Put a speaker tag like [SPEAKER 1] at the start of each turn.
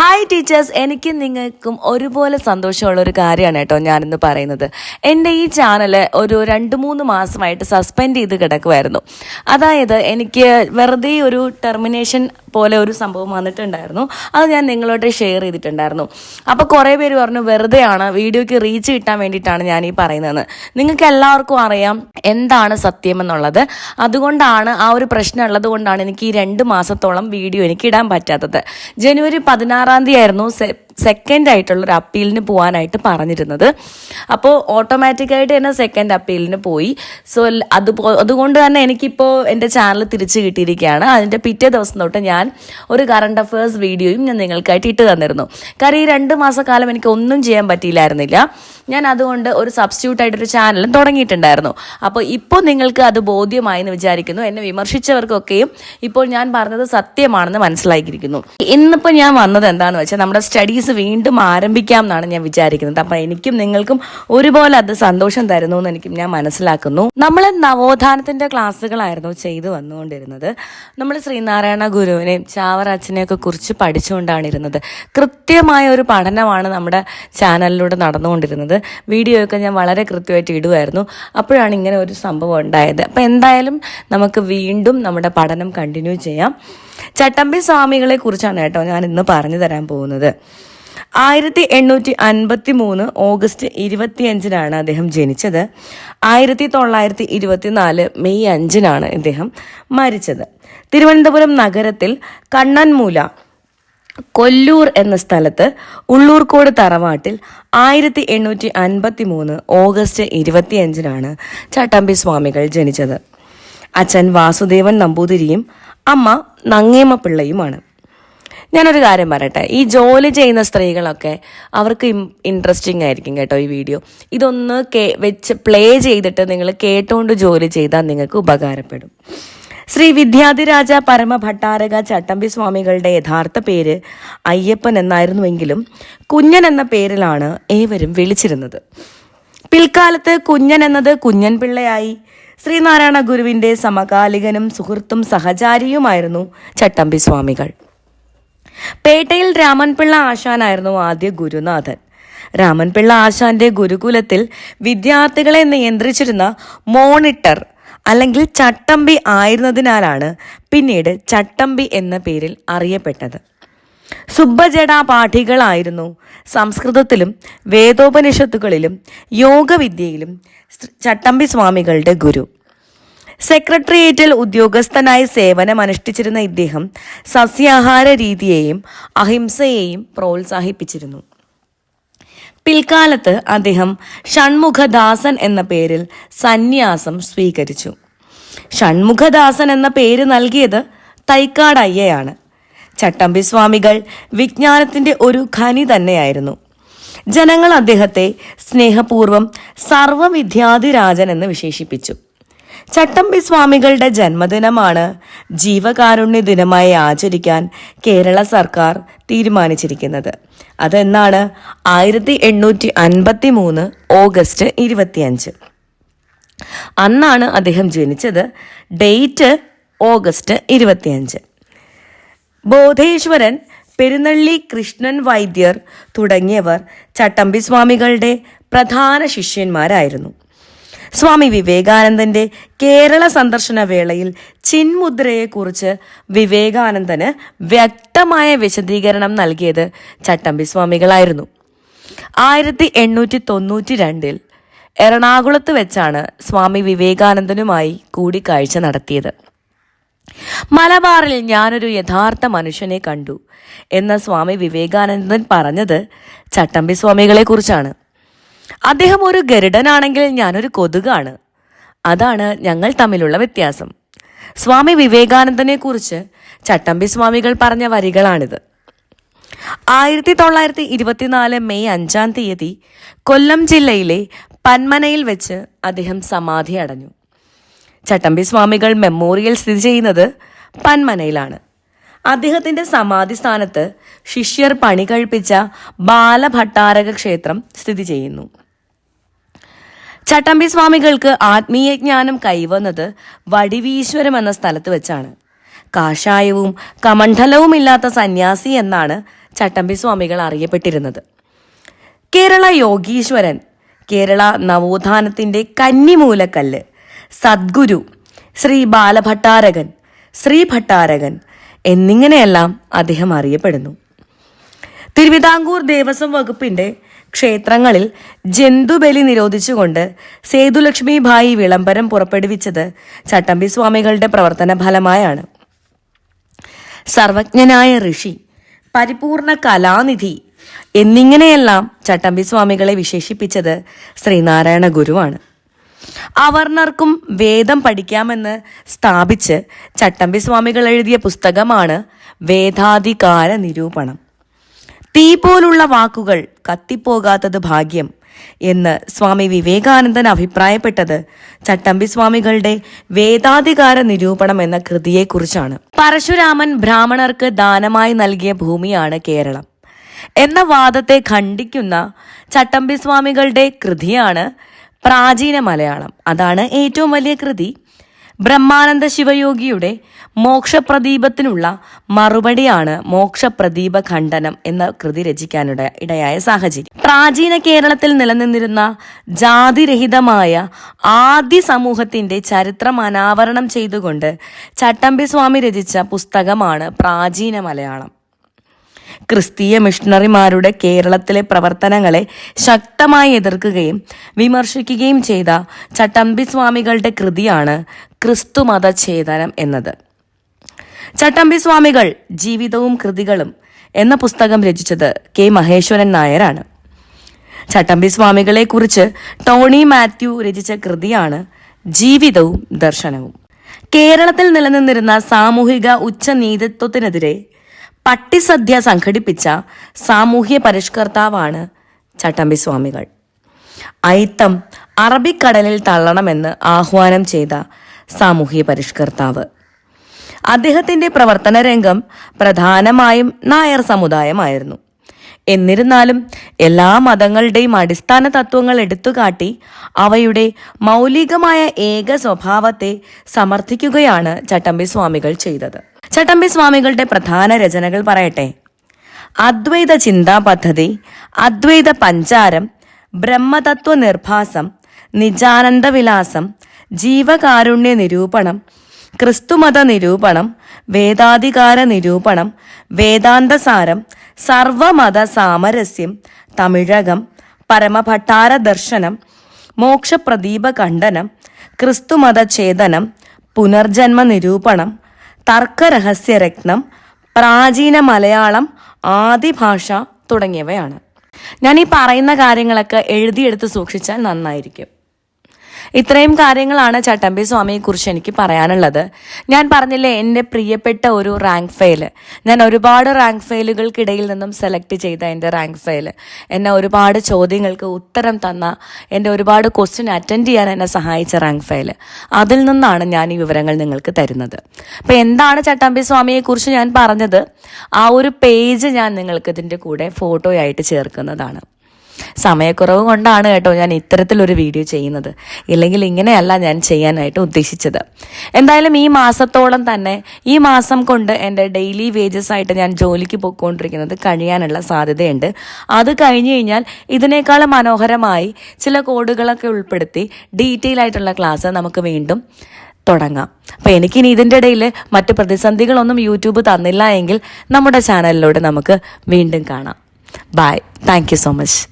[SPEAKER 1] Hi teachers എനിക്കും നിങ്ങൾക്കും ഒരുപോലെ സന്തോഷമുള്ള ഒരു കാര്യമാണ് കേട്ടോ ഞാനിന്ന് പറയുന്നത്. എന്റെ ഈ ചാനൽ ഒരു രണ്ട് മൂന്ന് മാസമായിട്ട് സസ്പെൻഡ് ചെയ്ത് കിടക്കുമായിരുന്നു അതായത് എനിക്ക് വെറുതെ ഒരു ടെർമിനേഷൻ പോലെ ഒരു സംഭവം വന്നിട്ടുണ്ടായിരുന്നു. അത് ഞാൻ നിങ്ങളോട്ട് ഷെയർ ചെയ്തിട്ടുണ്ടായിരുന്നു. അപ്പോൾ കുറേ പേര് പറഞ്ഞു വെറുതെയാണ് വീഡിയോയ്ക്ക് റീച്ച് കിട്ടാൻ വേണ്ടിയിട്ടാണ് ഞാൻ ഈ പറയുന്നത് നിങ്ങൾക്ക് എല്ലാവർക്കും അറിയാം എന്താണ് സത്യം എന്നുള്ളത്. അതുകൊണ്ടാണ് ആ ഒരു പ്രശ്നം ഉള്ളത് കൊണ്ടാണ് എനിക്ക് ഈ രണ്ട് മാസത്തോളം വീഡിയോ എനിക്ക് ഇടാൻ പറ്റാത്തത്. ജനുവരി പതിനാറാം തീയതി ആയിരുന്നു സെക്കൻഡ് ആയിട്ടുള്ള ഒരു അപ്പീലിന് പോകാനായിട്ട് പറഞ്ഞിരുന്നത്. അപ്പോൾ ഓട്ടോമാറ്റിക്കായിട്ട് തന്നെ സെക്കൻഡ് അപ്പീലിന് പോയി. സോ അതുപോ അതുകൊണ്ട് തന്നെ എനിക്കിപ്പോൾ എന്റെ ചാനൽ തിരിച്ചു കിട്ടിയിരിക്കുകയാണ്. അതിന്റെ പിറ്റേ ദിവസം തൊട്ട് ഞാൻ ഒരു കറണ്ട് അഫയേഴ്സ് വീഡിയോയും ഞാൻ നിങ്ങൾക്കായിട്ട് ഇട്ട് തന്നിരുന്നു. കാരണം ഈ രണ്ട് മാസക്കാലം എനിക്ക് ഒന്നും ചെയ്യാൻ പറ്റിയില്ലായിരുന്നില്ല. ഞാൻ അതുകൊണ്ട് ഒരു സബ്സ്റ്റിറ്റ്യൂട്ട് ആയിട്ടൊരു ചാനലും തുടങ്ങിയിട്ടുണ്ടായിരുന്നു. അപ്പോൾ ഇപ്പോൾ നിങ്ങൾക്ക് അത് ബോധ്യമായി എന്ന് വിചാരിക്കുന്നു. എന്നെ വിമർശിച്ചവർക്കൊക്കെയും ഇപ്പോൾ ഞാൻ പറഞ്ഞത് സത്യമാണെന്ന് മനസ്സിലാക്കിയിരിക്കുന്നു ഇന്നിപ്പോൾ ഞാൻ വന്നത് എന്താണെന്ന് വെച്ചാൽ നമ്മുടെ സ്റ്റഡീസ് വീണ്ടും ആരംഭിക്കാം എന്നാണ് ഞാൻ വിചാരിക്കുന്നത്. അപ്പം എനിക്കും നിങ്ങൾക്കും ഒരുപോലെ അത് സന്തോഷം തരുന്നു എന്ന് എനിക്കും ഞാൻ മനസ്സിലാക്കുന്നു. നമ്മൾ നവോത്ഥാനത്തിന്റെ ക്ലാസ്സുകളായിരുന്നു ചെയ്തു വന്നുകൊണ്ടിരുന്നത്. നമ്മൾ ശ്രീനാരായണ ഗുരുവിനെയും ചാവറച്ചനെയും അച്ഛനെയൊക്കെ കുറിച്ച് പഠിച്ചുകൊണ്ടാണ് ഇരുന്നത്. കൃത്യമായ ഒരു പഠനമാണ് നമ്മുടെ ചാനലിലൂടെ നടന്നുകൊണ്ടിരുന്നത്. വീഡിയോ ഒക്കെ ഞാൻ വളരെ കൃത്യമായിട്ട് ഇടുമായിരുന്നു അപ്പോഴാണ് ഇങ്ങനെ ഒരു സംഭവം ഉണ്ടായത്. അപ്പം എന്തായാലും നമുക്ക് വീണ്ടും നമ്മുടെ പഠനം കണ്ടിന്യൂ ചെയ്യാം. ചട്ടമ്പി സ്വാമികളെ കുറിച്ചാണ് കേട്ടോ ഞാൻ ഇന്ന് പറഞ്ഞു തരാൻ പോകുന്നത്. ആയിരത്തി എണ്ണൂറ്റി അൻപത്തി മൂന്ന് ഓഗസ്റ്റ് ഇരുപത്തിയഞ്ചിനാണ് അദ്ദേഹം ജനിച്ചത്. ആയിരത്തി തൊള്ളായിരത്തി ഇരുപത്തിനാല് മെയ് അഞ്ചിനാണ് ഇദ്ദേഹം മരിച്ചത്. തിരുവനന്തപുരം നഗരത്തിൽ കണ്ണൻമൂല കൊല്ലൂർ എന്ന സ്ഥലത്ത് ഉള്ളൂർക്കോട് തറവാട്ടിൽ ആയിരത്തി എണ്ണൂറ്റി അൻപത്തി മൂന്ന് ഓഗസ്റ്റ് ഇരുപത്തിയഞ്ചിനാണ് ചട്ടമ്പി സ്വാമികൾ ജനിച്ചത്. അച്ഛൻ വാസുദേവൻ നമ്പൂതിരിയും അമ്മ നങ്ങേമ പിള്ളയുമാണ് ഞാനൊരു കാര്യം പറയട്ടെ. ഈ ജോലി ചെയ്യുന്ന സ്ത്രീകളൊക്കെ അവർക്ക് ഇൻട്രസ്റ്റിംഗ് ആയിരിക്കും കേട്ടോ ഈ വീഡിയോ. ഇതൊന്ന് കേ വെച്ച് പ്ലേ ചെയ്തിട്ട് നിങ്ങൾ കേട്ടുകൊണ്ട് ജോലി ചെയ്താൽ നിങ്ങൾക്ക് ഉപകാരപ്പെടും. ശ്രീ വിദ്യാധിരാജ പരമഭട്ടാരക ചട്ടമ്പി സ്വാമികളുടെ യഥാർത്ഥ പേര് അയ്യപ്പൻ എന്നായിരുന്നുവെങ്കിലും കുഞ്ഞൻ എന്ന പേരിലാണ് ഏവരും വിളിച്ചിരുന്നത്. പിൽക്കാലത്ത് കുഞ്ഞൻ എന്നത് കുഞ്ഞൻ പിള്ളയായി ശ്രീനാരായണ ഗുരുവിന്റെ സമകാലികനും സുഹൃത്തും സഹചാരിയുമായിരുന്നു ചട്ടമ്പി സ്വാമികൾ പേട്ടയിൽ രാമൻപിള്ള ആശാനായിരുന്നു ആദ്യ ഗുരുനാഥൻ. രാമൻപിള്ള ആശാന്റെ ഗുരുകുലത്തിൽ വിദ്യാർത്ഥികളെ നിയന്ത്രിച്ചിരുന്ന മോണിറ്റർ അല്ലെങ്കിൽ ചട്ടമ്പി ആയിരുന്നതിനാലാണ് പിന്നീട് ചട്ടമ്പി എന്ന പേരിൽ അറിയപ്പെട്ടത്. സുബ്ബജട പാഠികളായിരുന്നു സംസ്കൃതത്തിലും വേദോപനിഷത്തുകളിലും യോഗവിദ്യയിലും ചട്ടമ്പി സ്വാമികളുടെ ഗുരു. സെക്രട്ടേറിയറ്റിൽ ഉദ്യോഗസ്ഥനായി സേവനമനുഷ്ഠിച്ചിരുന്ന ഇദ്ദേഹം സസ്യാഹാര രീതിയെയും അഹിംസയെയും പ്രോത്സാഹിപ്പിച്ചിരുന്നു. പിൽക്കാലത്ത് അദ്ദേഹം ഷൺമുഖദാസൻ എന്ന പേരിൽ സന്യാസം സ്വീകരിച്ചു. ഷൺമുഖദാസൻ എന്ന പേര് നൽകിയത് തൈക്കാട് അയ്യയാണ്. ചട്ടമ്പി സ്വാമികൾ വിജ്ഞാനത്തിന്റെ ഒരു ഖനി തന്നെയായിരുന്നു. ജനങ്ങൾ അദ്ദേഹത്തെ സ്നേഹപൂർവം സർവവിദ്യാധിരാജൻ എന്ന് വിശേഷിപ്പിച്ചു. ചട്ടമ്പി സ്വാമികളുടെ ജന്മദിനമാണ്. ജീവകാരുണ്യ ദിനമായി ആചരിക്കാൻ കേരള സർക്കാർ തീരുമാനിച്ചിരിക്കുന്നത്. അതെന്നാണ് ആയിരത്തി എണ്ണൂറ്റി അൻപത്തി മൂന്ന് ഓഗസ്റ്റ് ഇരുപത്തിയഞ്ച്. അന്നാണ് അദ്ദേഹം ജനിച്ചത്. ഡേറ്റ് ഓഗസ്റ്റ് ഇരുപത്തിയഞ്ച്. ബോധേശ്വരൻ പെരുന്നള്ളി കൃഷ്ണൻ വൈദ്യർ തുടങ്ങിയവർ ചട്ടമ്പി സ്വാമികളുടെ പ്രധാന ശിഷ്യന്മാരായിരുന്നു. സ്വാമി വിവേകാനന്ദന്റെ കേരള സന്ദർശന വേളയിൽ ചിന്മുദ്രയെക്കുറിച്ച് വിവേകാനന്ദന് വ്യക്തമായ വിശദീകരണം നൽകിയത് ചട്ടമ്പി സ്വാമികളായിരുന്നു. ആയിരത്തി എണ്ണൂറ്റി തൊണ്ണൂറ്റി രണ്ടിൽ എറണാകുളത്ത് വെച്ചാണ് സ്വാമി വിവേകാനന്ദനുമായി കൂടിക്കാഴ്ച നടത്തിയത്. മലബാറിൽ ഞാനൊരു യഥാർത്ഥ മനുഷ്യനെ കണ്ടു എന്ന സ്വാമി വിവേകാനന്ദൻ പറഞ്ഞത് ചട്ടമ്പി സ്വാമികളെ കുറിച്ചാണ് അദ്ദേഹം ഒരു ഗരുഡനാണെങ്കിൽ ഞാനൊരു കൊതുകാണ്. അതാണ് ഞങ്ങൾ തമ്മിലുള്ള വ്യത്യാസം. സ്വാമി വിവേകാനന്ദനെ കുറിച്ച് ചട്ടമ്പി സ്വാമികൾ പറഞ്ഞ വരികളാണിത്. ആയിരത്തി തൊള്ളായിരത്തി ഇരുപത്തിനാല് മെയ് അഞ്ചാം തീയതി കൊല്ലം ജില്ലയിലെ പന്മനയിൽ വെച്ച് അദ്ദേഹം സമാധി അടഞ്ഞു. ചട്ടമ്പി സ്വാമികൾ മെമ്മോറിയൽ സ്ഥിതി ചെയ്യുന്നത് പന്മനയിലാണ്. അദ്ദേഹത്തിന്റെ സമാധി സ്ഥാനത്ത് ശിഷ്യർ പണി കഴിപ്പിച്ച ബാലഭട്ടാരക ക്ഷേത്രം സ്ഥിതി ചെയ്യുന്നു. ചട്ടമ്പി സ്വാമികൾക്ക് ആത്മീയ ജ്ഞാനം കൈവന്നത് വടിവീശ്വരം എന്ന സ്ഥലത്ത് വെച്ചാണ്. കാഷായവും കമണ്ഡലവുമില്ലാത്ത സന്യാസി എന്നാണ് ചട്ടമ്പി സ്വാമികൾ അറിയപ്പെട്ടിരുന്നത്. കേരള യോഗീശ്വരൻ കേരള നവോത്ഥാനത്തിന്റെ കന്നിമൂലക്കല്ല് സദ്ഗുരു ശ്രീ ബാലഭട്ടാരകൻ ശ്രീ ഭട്ടാരകൻ എന്നിങ്ങനെയെല്ലാം അദ്ദേഹം അറിയപ്പെടുന്നു. തിരുവിതാംകൂർ ദേവസ്വം വകുപ്പിന്റെ ക്ഷേത്രങ്ങളിൽ ജന്തുബലി നിരോധിച്ചുകൊണ്ട് സേതുലക്ഷ്മി ഭായി വിളംബരം പുറപ്പെടുവിച്ചത് ചട്ടമ്പി സ്വാമികളുടെ പ്രവർത്തന ഫലമായാണ്. സർവജ്ഞനായ ഋഷി പരിപൂർണ കലാനിധി എന്നിങ്ങനെയെല്ലാം ചട്ടമ്പി സ്വാമികളെ വിശേഷിപ്പിച്ചത് ശ്രീനാരായണ ഗുരുവാണ്. അവർണർക്കും വേദം പഠിക്കാമെന്ന് സ്ഥാപിച്ച് ചട്ടമ്പി സ്വാമികൾ എഴുതിയ പുസ്തകമാണ് വേദാധികാര നിരൂപണം. തീ പോലുള്ള വാക്കുകൾ കത്തിപ്പോകാത്തത് ഭാഗ്യം എന്ന് സ്വാമി വിവേകാനന്ദൻ അഭിപ്രായപ്പെട്ടത് ചട്ടമ്പി സ്വാമികളുടെ വേദാധികാര നിരൂപണം എന്ന കൃതിയെക്കുറിച്ചാണ്. പരശുരാമൻ ബ്രാഹ്മണർക്ക് ദാനമായി നൽകിയ ഭൂമിയാണ് കേരളം. എന്ന വാദത്തെ ഖണ്ഡിക്കുന്ന ചട്ടമ്പി സ്വാമികളുടെ കൃതിയാണ് പ്രാചീന മലയാളം. അതാണ് ഏറ്റവും വലിയ കൃതി. ബ്രഹ്മാനന്ദ ശിവയോഗിയുടെ മോക്ഷപ്രദീപത്തിനുള്ള മറുപടിയാണ് മോക്ഷപ്രദീപ ഖണ്ഡനം എന്ന കൃതി രചിക്കാനിട ഇടയായ സാഹചര്യം. പ്രാചീന കേരളത്തിൽ നിലനിന്നിരുന്ന ജാതിരഹിതമായ ആദ്യ സമൂഹത്തിന്റെ ചരിത്രം അനാവരണം ചെയ്തുകൊണ്ട് ചട്ടമ്പി സ്വാമി രചിച്ച പുസ്തകമാണ് പ്രാചീന മലയാളം. ക്രിസ്തീയ മിഷണറിമാരുടെ കേരളത്തിലെ പ്രവർത്തനങ്ങളെ ശക്തമായി എതിർക്കുകയും വിമർശിക്കുകയും ചെയ്ത ചട്ടമ്പി സ്വാമികളുടെ കൃതിയാണ് ക്രിസ്തുമതഛേദനം എന്നത്. ചട്ടമ്പി സ്വാമികൾ ജീവിതവും കൃതികളും എന്ന പുസ്തകം രചിച്ചത് കെ മഹേശ്വരൻ നായരാണ്. ചട്ടമ്പി സ്വാമികളെ കുറിച്ച് ടോണി മാത്യു രചിച്ച കൃതിയാണ് ജീവിതവും ദർശനവും. കേരളത്തിൽ നിലനിന്നിരുന്ന സാമൂഹിക ഉച്ചനീതിത്വത്തിനെതിരെ പട്ടിസദ്യ സംഘടിപ്പിച്ച സാമൂഹ്യ പരിഷ്കർത്താവാണ് ചട്ടമ്പി സ്വാമികൾ. അയിത്തം അറബിക്കടലിൽ തള്ളണമെന്ന് ആഹ്വാനം ചെയ്ത സാമൂഹ്യ പരിഷ്കർത്താവ്. അദ്ദേഹത്തിന്റെ പ്രവർത്തന രംഗം പ്രധാനമായും നായർ സമുദായമായിരുന്നു. എന്നിരുന്നാലും എല്ലാ മതങ്ങളുടെയും അടിസ്ഥാന തത്വങ്ങൾ എടുത്തുകാട്ടി അവയുടെ മൗലികമായ ഏക സ്വഭാവത്തെ സമർത്ഥിക്കുകയാണ് ചട്ടമ്പി സ്വാമികൾ ചെയ്തത്. ചട്ടമ്പി സ്വാമികളുടെ പ്രധാന രചനകൾ പറയട്ടെ. അദ്വൈത ചിന്താ പദ്ധതി അദ്വൈത പഞ്ചാരം ബ്രഹ്മതത്വ നിർഭാസം നിജാനന്ദ വിലാസം ജീവകാരുണ്യ നിരൂപണം ക്രിസ്തുമത നിരൂപണം വേദാധികാര നിരൂപണം വേദാന്തസാരം സർവമത സാമരസ്യം തമിഴകം പരമഭട്ടാര ദർശനം മോക്ഷപ്രദീപ ഖണ്ഡനം ക്രിസ്തുമത ഛേദനം പുനർജന്മ നിരൂപണം തർക്കരഹസ്യരത്നം പ്രാചീന മലയാളം ആദിഭാഷ തുടങ്ങിയവയാണ്. ഞാൻ ഈ പറയുന്ന കാര്യങ്ങളൊക്കെ എഴുതിയെടുത്ത് സൂക്ഷിച്ചാൽ നന്നായിരിക്കും. ഇത്രയും കാര്യങ്ങളാണ് ചട്ടമ്പി സ്വാമിയെക്കുറിച്ച് എനിക്ക് പറയാനുള്ളത്. ഞാൻ പറഞ്ഞില്ലേ എന്റെ പ്രിയപ്പെട്ട ഒരു റാങ്ക് ഫെയിൽ ഞാൻ ഒരുപാട് റാങ്ക് ഫെയിലുകൾക്കിടയിൽ നിന്നും സെലക്ട് ചെയ്ത എന്റെ റാങ്ക് ഫെയിൽ എന്നെ ഒരുപാട് ചോദ്യങ്ങൾക്ക് ഉത്തരം തന്ന എന്റെ ഒരുപാട് ക്വസ്റ്റ്യൻ അറ്റൻഡ് ചെയ്യാൻ എന്നെ സഹായിച്ച റാങ്ക് ഫെയിൽ അതിൽ നിന്നാണ് ഞാൻ ഈ വിവരങ്ങൾ നിങ്ങൾക്ക് തരുന്നത്. അപ്പോൾ എന്താണ് ചട്ടമ്പി സ്വാമിയെക്കുറിച്ച് ഞാൻ പറഞ്ഞത്? ആ ഒരു പേജ് ഞാൻ നിങ്ങൾക്ക് ഇതിന്റെ കൂടെ ഫോട്ടോയായിട്ട് ചേർക്കുന്നതാണ്. സമയക്കുറവ് കൊണ്ടാണ് കേട്ടോ ഞാൻ ഇത്തരത്തിലൊരു വീഡിയോ ചെയ്യുന്നത്. ഇല്ലെങ്കിൽ ഇങ്ങനെയല്ല ഞാൻ ചെയ്യാനായിട്ട് ഉദ്ദേശിച്ചത്. എന്തായാലും ഈ മാസത്തോളം തന്നെ ഈ മാസം കൊണ്ട് എന്റെ ഡെയിലി വേജസ് ആയിട്ട് ഞാൻ ജോലിക്ക് പോയിക്കൊണ്ടിരിക്കുന്നത് കഴിയാനുള്ള സാധ്യതയുണ്ട്. അത് കഴിഞ്ഞു കഴിഞ്ഞാൽ ഇതിനേക്കാൾ മനോഹരമായി ചില കോഡുകളൊക്കെ ഉൾപ്പെടുത്തി ഡീറ്റെയിൽ ആയിട്ടുള്ള ക്ലാസ് നമുക്ക് വീണ്ടും തുടങ്ങാം. അപ്പോൾ എനിക്കിനി ഇതിന്റെ ഇടയിൽ മറ്റ് പ്രതിസന്ധികളൊന്നും യൂട്യൂബ് തന്നില്ല എങ്കിൽ നമ്മുടെ ചാനലിലൂടെ നമുക്ക് വീണ്ടും കാണാം. Bye thank so much